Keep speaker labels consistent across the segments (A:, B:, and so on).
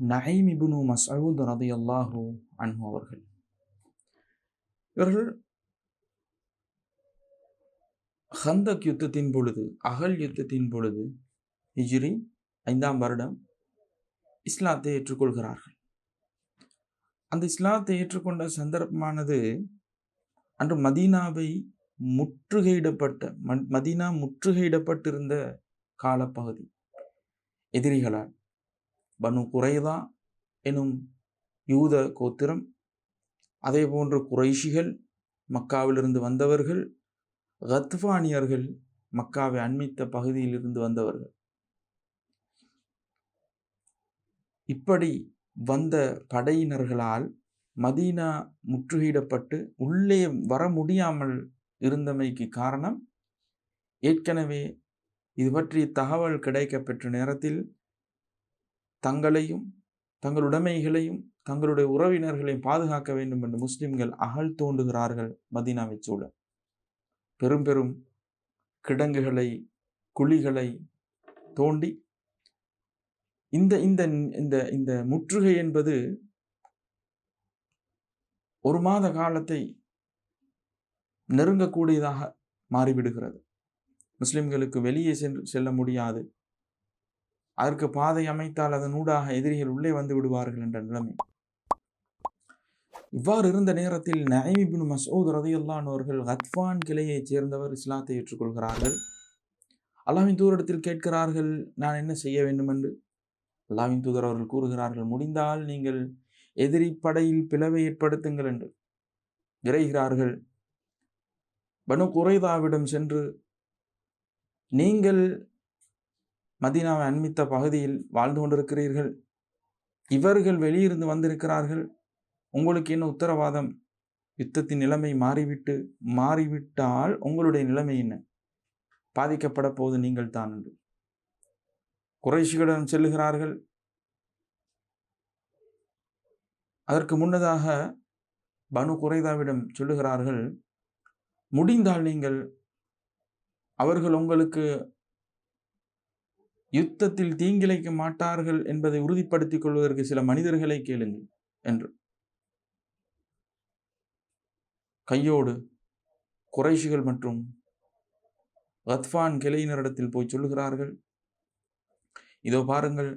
A: நஹீம் இபுனு மசூத் ரதி ரதியல்லாஹு அன்ஹு அவர்கள். இவர்கள் ஹந்தக் யுத்தத்தின் பொழுது அகல் யுத்தத்தின் பொழுது ஹிஜ்ரி ஐந்தாம் வருடம் இஸ்லாத்தை ஏற்றுக்கொள்கிறார்கள். அந்த இஸ்லாத்தை ஏற்றுக்கொண்ட சந்தர்ப்பமானது அன்று மதீனாவை முற்றுகையிடப்பட்ட மதீனா முற்றுகையிடப்பட்டிருந்த காலப்பகுதி. எதிரிகளால். பனு குறைதா எனும் யூத கோத்திரம் அதே போன்று குறைஷிகள் மக்காவிலிருந்து வந்தவர்கள் கத்வானியர்கள் மக்காவை அண்மித்த பகுதியிலிருந்து வந்தவர்கள். இப்படி வந்த படையினர்களால் மதீனா முற்றுகையிடப்பட்டு உள்ளே வர முடியாமல் இருந்தமைக்கு காரணம் ஏற்கனவே இது பற்றிய தகவல் கிடைக்கப்பெற்ற நேரத்தில் தங்களையும் தங்கள் உடைமைகளையும் தங்களுடைய உறவினர்களையும் பாதுகாக்க வேண்டும் என்று முஸ்லிம்கள் அகழ் தோண்டுகிறார்கள் மதீனாவை சூழ. பெரும் பெரும் கிடங்குகளை குழிகளை தோண்டி இந்த இந்த இந்த இந்த முற்றுகை என்பது ஒரு மாத காலத்தை நெருங்கக்கூடியதாக மாறிவிடுகிறது. முஸ்லிம்களுக்கு வெளியே சென்று செல்ல முடியாது. அதற்கு பாதை அமைத்தால் அதன் ஊடாக எதிரிகள் உள்ளே வந்து விடுவார்கள் என்ற நிலைமை. இவ்வாறு இருந்த நேரத்தில் நயமிபின் மசூத் ரதியுல்லான் அவர்கள் ஹத்வான் கிளையைச் சேர்ந்தவர் இஸ்லாத்தை ஏற்றுக்கொள்கிறார்கள். அல்லாவின் தூரிடத்தில் கேட்கிறார்கள் நான் என்ன செய்ய வேண்டும்? என்று. அல்லாவின் தூதர் அவர்கள் கூறுகிறார்கள் முடிந்தால் நீங்கள் எதிரி படையில் பிளவை ஏற்படுத்துங்கள் என்று. விரைகிறார்கள் பனு குறைதாவிடம் சென்று நீங்கள் மதீனாவை அண்மித்த பகுதியில் வாழ்ந்து கொண்டிருக்கிறீர்கள். இவர்கள் வெளியிருந்து வந்திருக்கிறார்கள். உங்களுக்கு என்ன உத்தரவாதம்? யுத்தத்தின் நிலைமை மாறிவிட்டு மாறிவிட்டால் உங்களுடைய நிலைமை என்ன? பாதிக்கப்பட போவது நீங்கள் தான் என்று. குறைஷிகளிடம் செல்லுகிறார்கள். அதற்கு முன்னதாக பனு குறைதாவிடம் சொல்லுகிறார்கள் முடிந்தால் நீங்கள் அவர்கள் உங்களுக்கு யுத்தத்தில் தீங்கிழைக்க மாட்டார்கள் என்பதை உறுதிப்படுத்திக் கொள்வதற்கு சில மனிதர்களை கேளுங்கள் என்று. கையோடு குறைஷிகள் மற்றும் வத்ஃபான் கிளையினரிடத்தில் போய் சொல்லுகிறார்கள் இதோ பாருங்கள்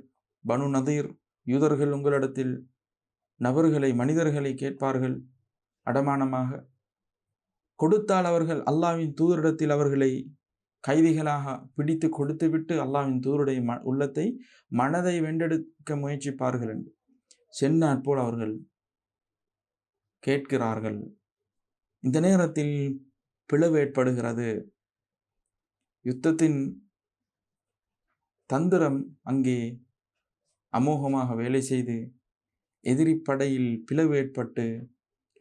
A: பனு நதீர் யூதர்கள் உங்களிடத்தில் நபர்களை மனிதர்களை கேட்பார்கள் அடமானமாக. கொடுத்தால் அவர்கள் அல்லாவின் தூதரிடத்தில் அவர்களை கைதிகளாக பிடித்து கொடுத்துவிட்டு அல்லாவின் தூருடைய ம உள்ளத்தை மனதை வென்றெடுக்க முயற்சிப்பார்கள். என்று சென்னாற்போல் அவர்கள் கேட்கிறார்கள். இந்த நேரத்தில் பிளவு ஏற்படுகிறது. யுத்தத்தின் தந்திரம் அங்கே அமோகமாக வேலை செய்து எதிரி படையில் பிளவு ஏற்பட்டு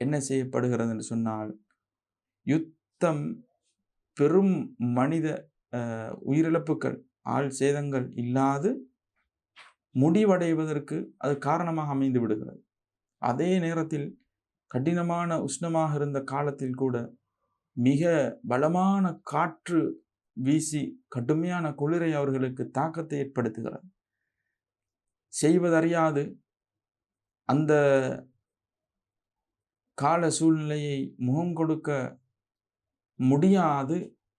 A: என்ன செய்யப்படுகிறது என்று சொன்னால் யுத்தம் பெரும் மனித உயிரிழப்புகள் ஆள் சேதங்கள் இல்லாது முடிவடைவதற்கு அது காரணமாக அமைந்து விடுகிறது. அதே நேரத்தில் கடினமான உஷ்ணமாக இருந்த காலத்தில் கூட மிக பலமான காற்று வீசி கடுமையான குளிரை அவர்களுக்கு தாக்கத்தை ஏற்படுத்துகிறது. செய்வதறியாது அந்த கால சூழ்நிலையை முகம் கொடுக்க முடியாது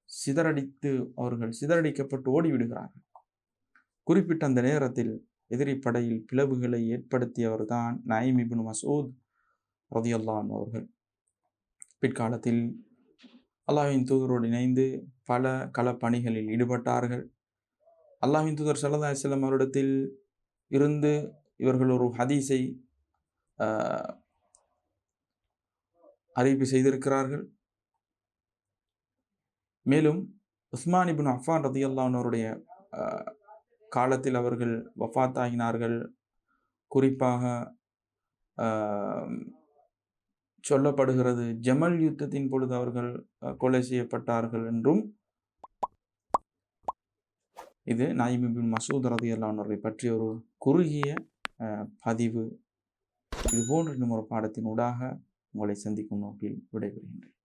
A: சிதறடித்து அவர்கள் சிதறடிக்கப்பட்டு ஓடிவிடுகிறார்கள். குறிப்பிட்ட அந்த நேரத்தில் எதிரி படையில் பிளவுகளை ஏற்படுத்தியவர்தான் நயீம் இப்னு மசூத் ரதியல்லான் அவர்கள். பிற்காலத்தில் அல்லாஹின் தூதரோடு இணைந்து பல களப்பணிகளில் ஈடுபட்டார்கள். அல்லாஹின் தூதர் சல்லா இஸ்லாம் அவரிடத்தில் இருந்து இவர்கள் ஒரு ஹதீஸை அறிவிப்பு செய்திருக்கிறார்கள். மேலும் உஸ்மான் இபின் அஃபான் ரதியல்லானவருடைய காலத்தில் அவர்கள் வஃபாத்தாகினார்கள் குறிப்பாக சொல்லப்படுகிறது ஜமல் யுத்தத்தின் பொழுது அவர்கள் கொலை செய்யப்பட்டார்கள் என்றும். இது நாயிமிபின் மசூத் மசூத் ரதியல்லானவர்களை பற்றிய ஒரு குறுகிய பதிவு. இது போன்ற இன்னும் ஒரு பாடத்தின் ஊடாக உங்களை சந்திக்கும் நோக்கில் விடைபெறுகின்றேன்.